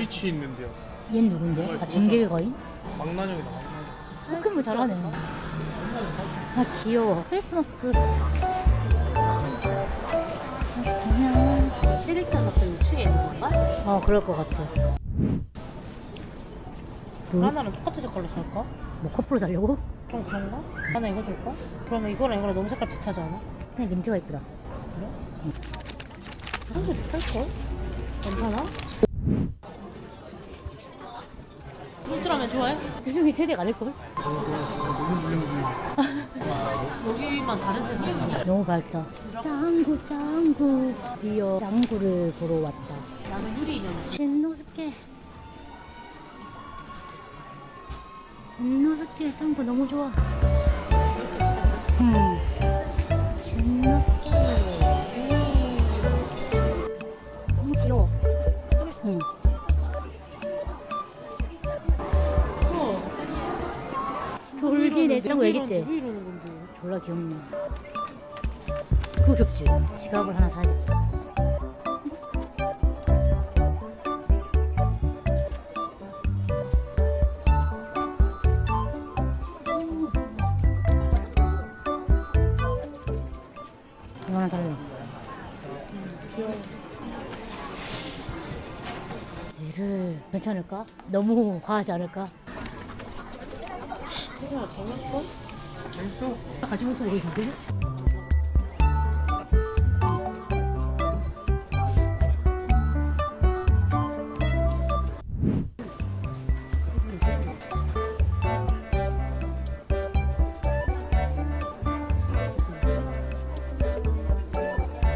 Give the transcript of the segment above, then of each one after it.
블리치 있는데요. 얘 누군데? 아 징계의 거인? 망나뇽이다 망나뇽. 포켓몬 잘하네. 아 귀여워. 크리스마스. 안녕. 캐릭터가 그 우측에 있는 건가? 어 그럴 것 같아. 뭐, 하나는 똑같은 색깔로 살까? 뭐 커플로 살려고? 좀 그런가? 하나 이거 줄까? 그러면 이거랑 이거랑 너무 색깔 비슷하지 않아? 그냥 민트가 이쁘다. 그래? 한개 비쌀걸? 괜찮아? 울트라맨 좋아해? 대중이 세대가 아닐걸? 여기만 다른 세상이야 너무 밝다. 짱구 짱구. 드디어 짱구를 보러 왔다. 나는 유리 인형 신노스케. 신노스케 짱구 너무 좋아. 음. 짱구 애기 때. 누구 이러는 건데 졸라 귀엽네. 그거 귀엽지? 지갑을 하나 사야겠다. 이거 하나 살래. 귀여워 얘를 괜찮을까? 너무 과하지 않을까? 우와 재밌어? 재밌어. 같이 모습 보이는데?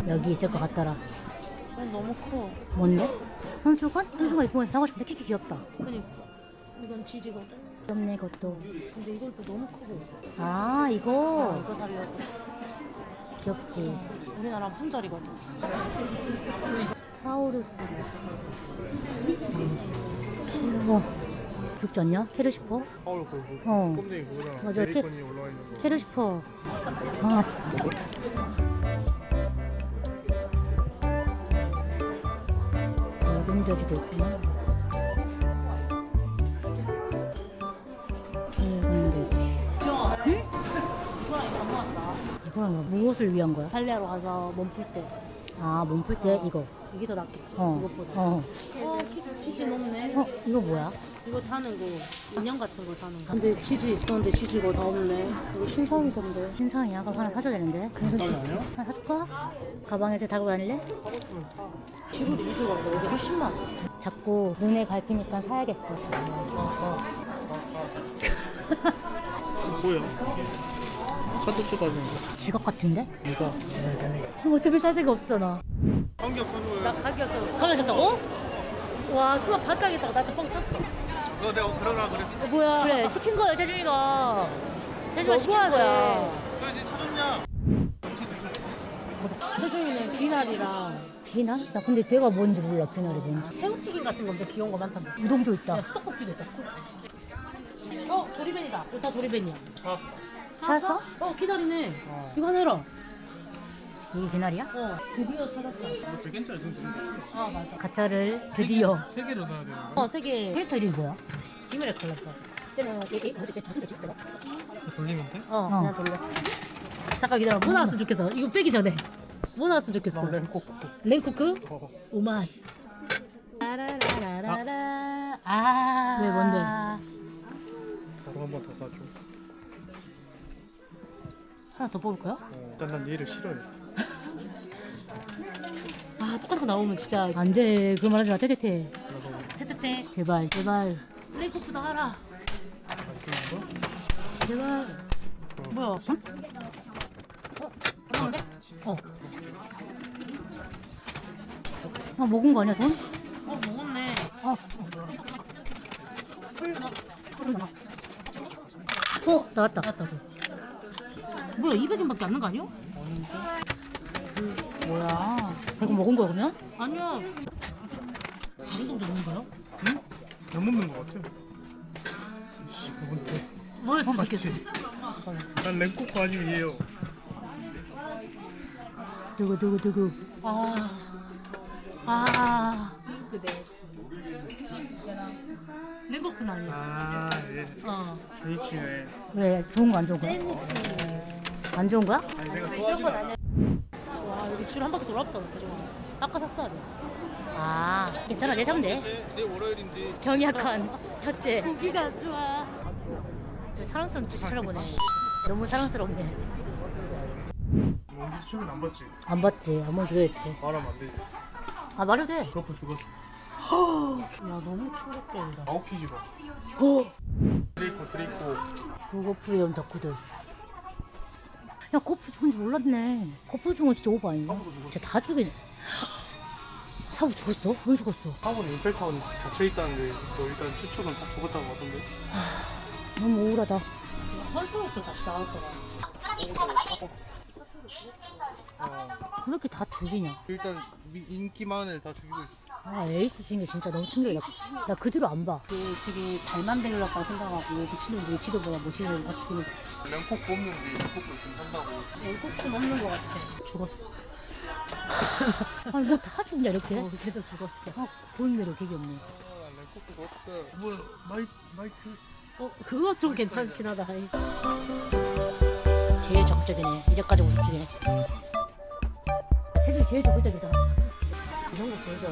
여기 있을 것 같더라. 어, 너무 커 뭔데? 선수건? 선수건 이쁘면 사고 싶은데 키키 귀엽다. 그니까 이건 지지거든 귀엽네 그것도. 근데 이걸 또 너무 크고 아 나 이거 이거 사려고 귀엽지. 우리나라 품절이거든 하우르. 어 귀엽지 않냐? 캐르 싶어? 파울 그거 어. 꼼짝이 그거잖아. 맞아, 메리건이 올라와 있는 거. 캐르 싶어. 아. 얼음 돼지도 있구나. 이거는 무엇을 위한 거야? 달리하러 가서 몸 풀 때 아, 몸 풀때 이거. 이게 더 낫겠지 어. 이것보다 어. 어, 키- 치즈 높네. 어, 이거 뭐야? 이거 타는 거, 인형 같은 거 타는 거. 근데 치즈 있었는데 치즈가 다 없네. 이거 신상이던데. 신상이야. 그럼 하나 사줘야 되는데. 신상이 아니야? 하나 사줄까? 가방에서 달고 다닐래? 지금 리뷰가 보다 여기 훨씬 많아. 자꾸 눈에 밟히니까 사야겠어. 뭐야? 카드 가지는 거. 직업 같은데? 이거. 그럼 어차피 살 데가 없잖아. 한겹 사줘요. 나 가격 가면 셨다고 와, 투마 바닥에다가 나한테 뻥 쳤어. 그거 내가 그러라 그랬어. 어, 뭐야? 그래, 시킨 거야, 태중이가. 태중이가 시킨. 거야. 너 이제 사줬냐? 태중이는 귀날이랑 비나? 나 근데 배가 뭔지 몰라, 그날이 뭔지. 새우튀김 같은 거 엄청 귀여운 거 많단다. 우동도 있다. 야, 수도꼭지도 있다, 수도꼭지. 어, 도리벤이다. 다 도리벤이야. 아, 찾았어? 어, 기다리네. 어. 이거 하나 해라. 이게 그날이야? 어, 드디어 찾았다. 이거 되겠잖아 지금. 아, 맞아. 가짜를 드디어. 세 개로 넣어야 되는 거. 어, 세 개. 캐릭터 이름이 뭐야? 이메일 걸렸어. 이때는 얘, 얘, 어제 다섯 개 찍더라. 돌리는데? 어, 어. 그냥 돌려. 잠깐 기다려. 뭐 나왔으면 좋겠어. 이거 빼기 전에. 뭐 나왔으면 좋겠어. 나 램코. 랭코크? 어. 오만. 라라라라라. 아. 왜, 뭔데? 바로 한번더 가줘. 하나 더 뽑을 거야? 어. 일단 난 얘를 싫어해. 아, 똑같은 거 나오면 진짜. 안 돼. 그 말 하지 마, 태태태. 나도 테테테. 제발, 제발. 랭코크도 하라. 안 주는 거? 제발. 뭐야? 어? 어? 하나인데? 어. 아, 먹은 거 아니야, 돈? 어, 먹었네. 어. 어, 나왔다. 나왔다고. 뭐야, 200엔밖에 안 난 거 아니야? 뭐야. 이거 먹은 거야, 그러면? 아니야. 다른 정도 먹는 거야? 응? 잘 먹는 거 같아. 씨, 뭔데? 뭐였으면 맞지? 좋겠어. 난 램코코 아니면 얘요. 두구, 두구, 두구. 아. 아. 핑크대. 랭거큰 아니야. 아, 예. 어. 제니치네. 왜 좋은 거 안 좋은 거야? 샌드위치. 안 좋은 거야? 아니, 내가 이런 건 아니야. 와 여기 줄 한 바퀴 돌아봤잖아. 그죠? 아까 샀어야 돼. 아 괜찮아 내 사면 돼. 내일 월요일인데. 경약한 첫째. 고기가 좋아. 저 사랑스러운 빛이 쳐다보네. 너무 사랑스럽네. 원기스 최근 안 봤지? 안 봤지. 한 번 줘야지. 말하면 안 되지. 아 말해도 돼. 그렇고 죽었어. 야 너무 충격적이다. 아웃키지 봐. 어. 드레이코, 드레이코. 부고프의 연 덕후들. 야 코프 죽은 줄 몰랐네. 코프 죽은 거 진짜 오버 아니냐? 사부도 죽었어. 진짜 다 죽이네. 사부 죽었어? 왜 죽었어? 사부는 임팩트는 닫혀있다는데, 너 일단 추측은 사 죽었다는 거 같던데? 너무 우울하다. 헐떡헐떡 다시 나왔더라. 어. 왜 이렇게 다 죽이냐? 일단 미- 인기만을 다 죽이고 있어. 아 에이스 죽인 게 진짜 너무 충격이다. 나그 뒤로 안 봐. 그 되게 잘 만들려고 생각하고 미친놈들이 지도보다 못치는 다 죽이는 거. 랭콕 뽑는데 랭콕 있으면 산다고. 랭코는 없는 것 같아. 죽었어. 아니 뭐다 죽냐 이렇게? 어, 걔도 죽었어. 아 보이는 대로 기억이 없네. 아, 랭콕도 없어. 뭐 마이 마이트. 어, 그거 좀 괜찮긴 하다. 제일 적극적이네. 이제까지 우습 중에. 해주 제일 적극적이다. 이런 거 보여줘.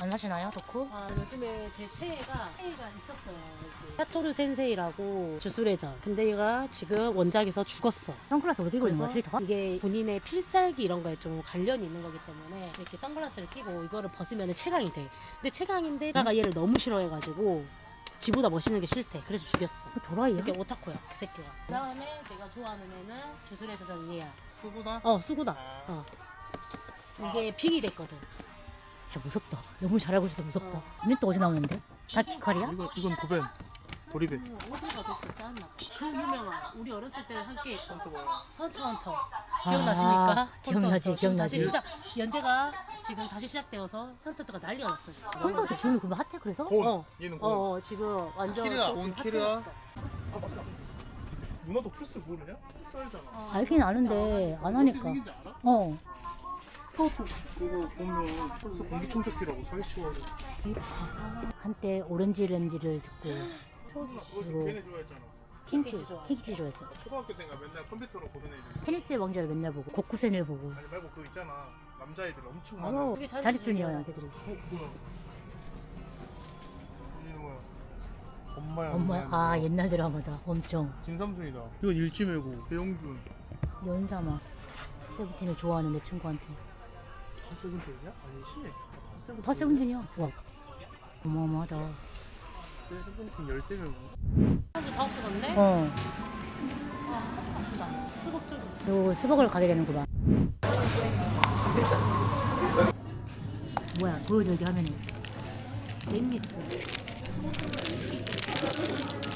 안 사시나요, 덕후? 아, 요즘에 제 최애가 최애가 있었어요. 사토르 센세이라고 주술회전. 근데 얘가 지금 원작에서 죽었어. 선글라스 어디 그래서 거야? 필터? 이게 본인의 필살기 이런 거에 좀 관련이 있는 거기 때문에 이렇게 선글라스를 끼고 이거를 벗으면 체강이 돼. 근데 체강인데 나가 얘를 너무 싫어해가지고 지보다 멋있는 게 싫대. 그래서 죽였어. 그 도라이야? 이렇게 오타쿠야, 그 새끼가. 그 다음에 내가 좋아하는 애는 주술회전 얘야. 수구다. 어, 수구다. 어. 이게 픽이 됐거든. 진짜 무섭다. 너무 잘 알고 있어서 무섭다. 어. 이또 어디 나오는데? 다 기칼이야? 이건 이건 도벤. 도리벤. 음, 어디가 도대체 짰나? 그 유명한 우리 어렸을 때 함께 했던 헌터 헌터 기억나십니까? 아, 기억나지, 헌터, 헌터. 지금 다시 기억나지. 시작 연재가 지금 다시 시작되어서 헌터가 난리가 났어. 지금. 혼자도 지금 그거 핫해 그래서? 곤. 어. 얘는 어, 곤. 어 지금 완전 키르야, 지금 온 키르야. 핫해졌어. 누나도 플스 모르냐? 플스 알잖아. 어. 알긴 아는데 안 하니까. 생긴지 알아? 어. 그거 보면 플스 공기청정기라고 사기치워가지고. 한때 오렌지 렌지를 듣고 그거 걔네 좋아했잖아. 킹키 킹키 좋아. 킹키 좋아했어. 초등학교 때가 맨날 컴퓨터로 보던 애들. 테니스의 왕자를 맨날 보고 고쿠센을 보고. 아니 말고 그거 있잖아. 남자애들 엄청 어, 많아. 그게 자리순이야. 자리순이야 걔들이. 어 뭐야? 이게 뭐야? 엄마야. 엄마야. 아 옛날 드라마다. 엄청 김삼순이다. 이건 일지 매고 배용준. 연사마. 세븐틴을 좋아하는 내 친구한테. 다 세븐틴이야? 아니지. 다 세븐틴. 다 세븐틴이야. 와. 어마어마하다. 세븐틴 13명. 사람들 다 없어졌네. 어. 아, 갑시다. 수복 좀. 요 수박을 가게 되는구만. 뭐야 보여줘 이게 화면에. 넷믹스.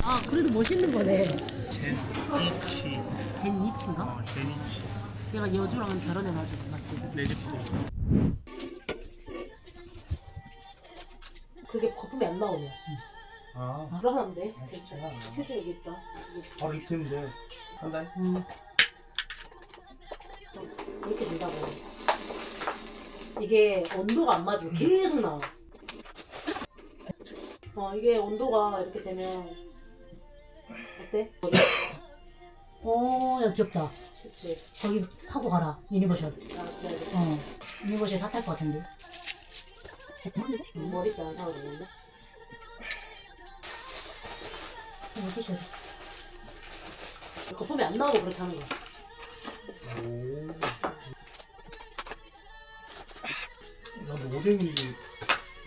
아 그래도 멋있는 거네. 제니치. 젠 미친가? 어, 제니치. 얘가 여주랑은 결혼해가지고 맞지? 네즈코. 그게 거품이 안 나오네. 아. 불안한데? 괜찮아. 표정 여기 있다. 바로 이틀인데. 한 달? 음. 이렇게 된다고. 이게 온도가 안 맞으면 계속 나와. 어, 이게 온도가 이렇게 되면 어때? 어, 야 귀엽다. 그치. 거기 하고 가라. 유니버셜. 아, 그래야 돼. 어. 유니버셜 사탈 것 같은데. 머리 때안 사도 되는데? 이거 티셔츠. 거품이 안 나오고 그렇게 하는 거야. 오. 나도 오뎅이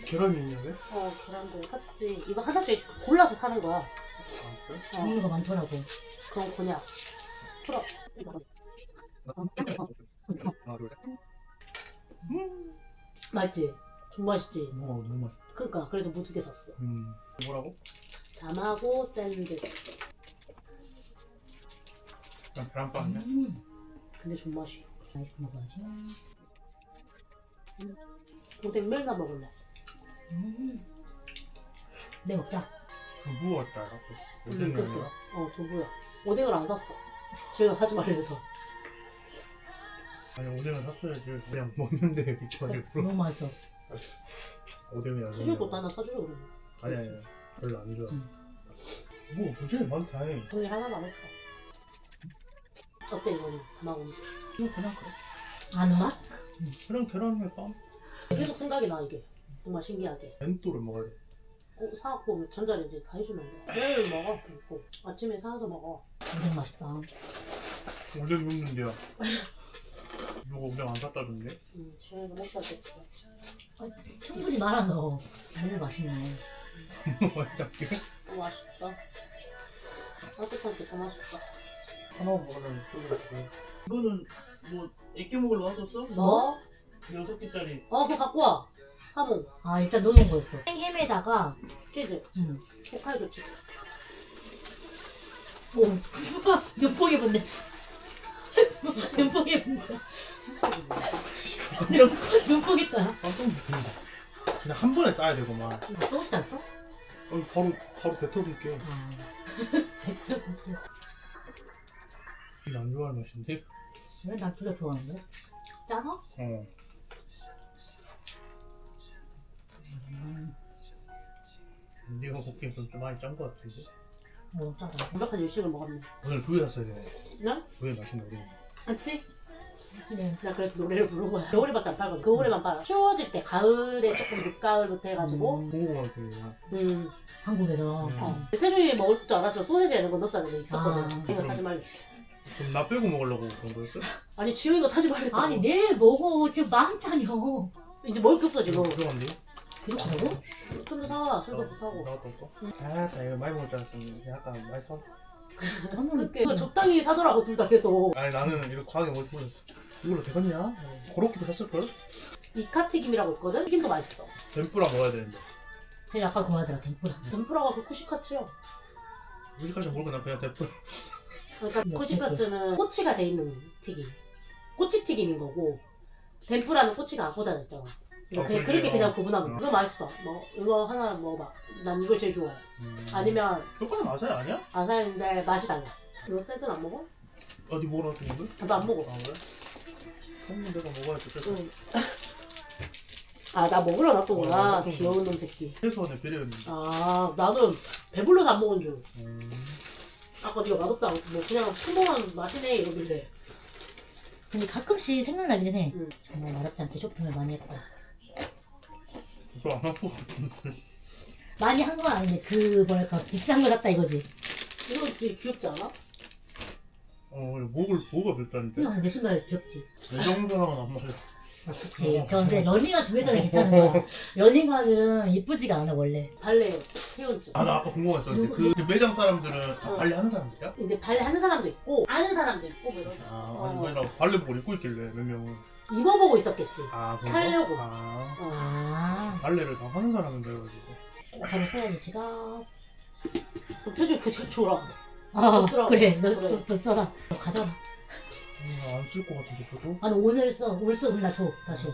계란이 있는데? 어, 계란도 샀지. 이거 하나씩 골라서 사는 거야. 아, 그래? 종류가 많더라고. 그럼 곤약. 풀어. 하나, 둘, 셋. 맛있지? 정말 맛있지? 어, 너무 맛있어. 그러니까 그래서 무두개 샀어. 음. 뭐라고? 담하고 샌드. 난 계란빵이야? 음. 근데 존맛이야. 맛있어 먹어야지. 오뎅 매일 나 먹을래. 음. 내 먹자. 두부 같다. 음, 오뎅 그렇게. 먹어. 어, 두부야. 오뎅을 안 샀어. 저희가 사지 말래서. 아니, 오뎅을 샀어야지. 그냥 먹는데 귀찮아서. 너무 맛있어. 오뎅이 안 사줄 것도 하나 사주려고. 아니, 아니. 아니. 별로 안 좋아. 응. 뭐 도저히 많다. 해. 종이 하나 남았어. 어때 이거는 담아보면 이거 그냥 그래. 아는 맛? 그냥 계란에 빵. 계속 생각이 나 이게 정말 신기하게. 먹어야 돼. 어, 사갖고 전자레인지 다 해주면 돼. 내일 먹어. 먹고 아침에 사서 먹어. 오뎅 맛있다. 오뎅 먹는데요. 누가 오뎅 안 갖다 줬네? 응, 시원하게 먹자 됐어. 아, 충분히 많아서 너무 맛있네. 어, 맛있다. 따뜻할 때더 맛있다. 하나 먹으면 또 이거는 뭐 애껴 먹으러 놔뒀어? 뭐? 여섯 개짜리. 어, 그거 갖고 와. 하몽, 아 일단 넣어놓은 거였어. 햄에다가 치즈, 음. 홋카이도 치즈. 오. 눈뽕이 붙네. 눈뽕이. 완전 눈뽕이 떠야. 깜짝 놀랐네. 근데 한 번에 따야 되고만. 소스 다 있어? 어, 바로 바로 뱉어볼게. 아. 이게 안 좋아하는 맛인데? 왜나 둘다 좋아하는데? 짜서? 어. 음. 네가 먹기엔 좀, 좀 많이 짠 것 같은데? 뭐 짜서. 완벽한 일식을 먹었네. 오늘 두개 샀어야 되네. 네? 두개 맛있네 우리. 맞지? 네. 나 그래서 노래를 부른 거야. 겨울에밖에 안 팔거든. 겨울에만 팔아. 추워질 때, 가을에 조금 늦가을부터 해가지고. 음, 고구마 그냥. 음. 한국에서. 음. 어. 태준이 먹을 줄 알았어. 소세지 이런 거 넣었었는데 있었거든. 아. 이거 사지 말랬어. 그럼 나 빼고 먹으려고 그런 거였어? 아니, 지효이가 사지 말랬다. 아니 내일 먹어. 지금 만찬이요. 이제 먹을 게 없어, 지금. 부족한데? 이거 가고? 술도 사, 술도 사고. 나갔다 올까? 아, 나 이거 많이 먹을 줄 알았었는데 약간 많이 사. 나는 그렇게 적당히 사더라고, 둘 다 계속. 아니 나는 이거 과하게 먹을 뻔했어. 이걸로 되겠냐? 그렇게도 샀을걸? 이카 튀김이라고 있거든? 튀김도 맛있어. 덴뿌라 먹어야 되는데. 그냥 아까 그 말하더라 tempura. 덴푸라가 그 쿠시카츠요. 무식하지 모르고 난 그냥 덴뿌라. 그러니까 뭐, 쿠시카츠는 꼬치가 돼 있는 튀김. 꼬치 튀김인 거고 덴푸라는 꼬치가 안 꽂아져 있잖아. 아, 그냥. 그렇게 그냥 구분하면 어. 돼. 이거 맛있어. 뭐 이거 하나 먹어봐. 난 이걸 제일 좋아해. 음. 아니면 똑같은 맛이 아니야? 아사인데 맛이 달라. 이거 샌드는 안 먹어? 어디 먹으러 왔던 건데? 나도 안 먹어. 아 그래? 한번 내가 먹어야지. 그래서 응. 아 나 먹으러 어, 놨구나. 어떤 거? 귀여운 놈 새끼. 최소한의 배려였는데. 아 나도 배불러서 안 먹은 줄. 음. 아까 네가 맛없다. 뭐 그냥 평범한 맛이네 이러길래. 근데 가끔씩 생각나긴 해. 응. 정말 마렵지 않게 쇼핑을 많이 했다. 별로 안 아프고 같은데. 많이 한건 아닌데 그 뭐랄까 비싼 거 샀다 이거지. 이거 되게 귀엽지 않아? 어, 목을 별다른데? 그냥 내 신발 귀엽지. 내 정도랑은 안 맞아. 아, 그치. 저 근데 러닝화 중에서는 괜찮은 거야. 러닝화들은 이쁘지가 않아 원래. 발레 회원증. 아, 나 아까 궁금했었는데 그 매장 사람들은 다 어. 발레 하는 사람들이야? 이제 발레 하는 사람도 있고 아는 사람도 있고 뭐 이런 아, 아니 어. 나 발레복을 입고 있길래 몇 명은. 입어보고 있었겠지. 아, 그런가? 살려고. 아, 어. 아. 발레를 다 하는 사람인 줄 알가지고. 바로 써야지 지갑. 그럼 태준 그책 줘라. 아 쓰라고. 그래. 그래. 너또 써라. 너 가져라. 음, 안쓸 것 같은데 저도? 아니 오늘 써. 올 써. 그럼 나 줘. 다시.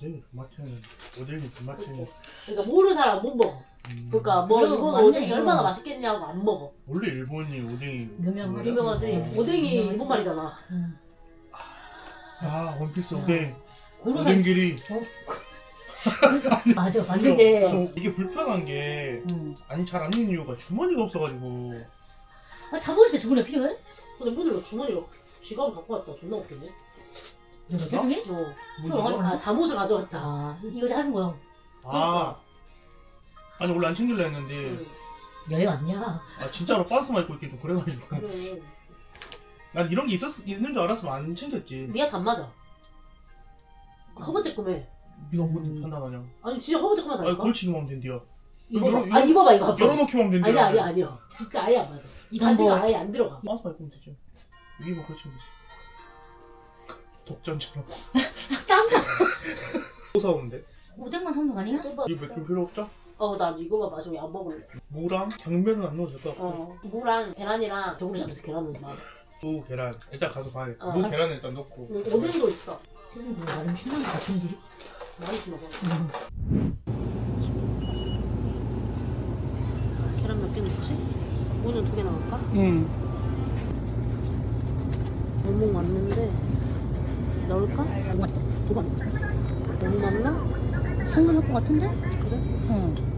오뎅이 존맛탱이 오뎅이 존맛탱이 그러니까 모르는 사람 못 먹어. 음, 그러니까 뭐 그럼 일본 맞네, 오뎅이. 얼마나 맛있겠냐고 안 먹어. 원래 일본이 오뎅이 유명한 뭐야? 유명하지. 어. 오뎅이 유명하지. 일본 말이잖아. 응. 아 원피스 음. 오뎅. 오뎅 길이 어? 맞아. 맞는데. 어, 이게 불편한 게 응. 아니 잘 안 입는 이유가 주머니가 없어가지고 아 잠옷일 때 주머니 필요해? 근데 문을 주머니로 지갑을 갖고 왔다. 존나 웃기네. 이거 계속해? 어. 뭐지, 아 잠옷을 가져왔다. 아 이거 하는 거야. 아 아니 원래 안 챙길라 했는데 응. 여행 왔냐? 아 진짜로 반스만 입고 있긴 좀 그래가지고 그래. 난 이런 게 있었 있는 줄 알았으면 안 챙겼지 니한테 안 맞아. 허벅지 꿈에. 네가 음. 뭔데 판단하냐 아니 진짜 허벅지 꿈에 아니 다니까. 걸치기만 하면 된디야 입어봐. 열어- 아 입어봐 이거. 한번. 열어놓기만 하면 된디야 아니야 아니야 아니야. 진짜 아예 안 맞아. 이거 바지가 뭐 아예 안 들어가. 반스만 입으면 되지 위에만 걸치면 되지 독전처럼 짱다. 또 사오는데 오뎅만 사는 거 아니야? 이거 몇개 필요 없죠? 어나 이거만 마시고 안 먹을래. 무랑 당면은 안 넣어도 될 것 같고 어 무랑 계란이랑 겨울에 잡면서 계란은 막. 무 계란 일단 가서 봐야겠다 어. 무 계란 일단 넣고 응, 오뎅도 있어. 태준 뭐 나름 신난 거 같은데. 계란 몇 개 넣지? 무는 두개 넣을까? 응. 너무 많는데 넣을까? 너무 맛있다. 두 번. 너무 많나? 충분할 것 같은데? 그래? 응.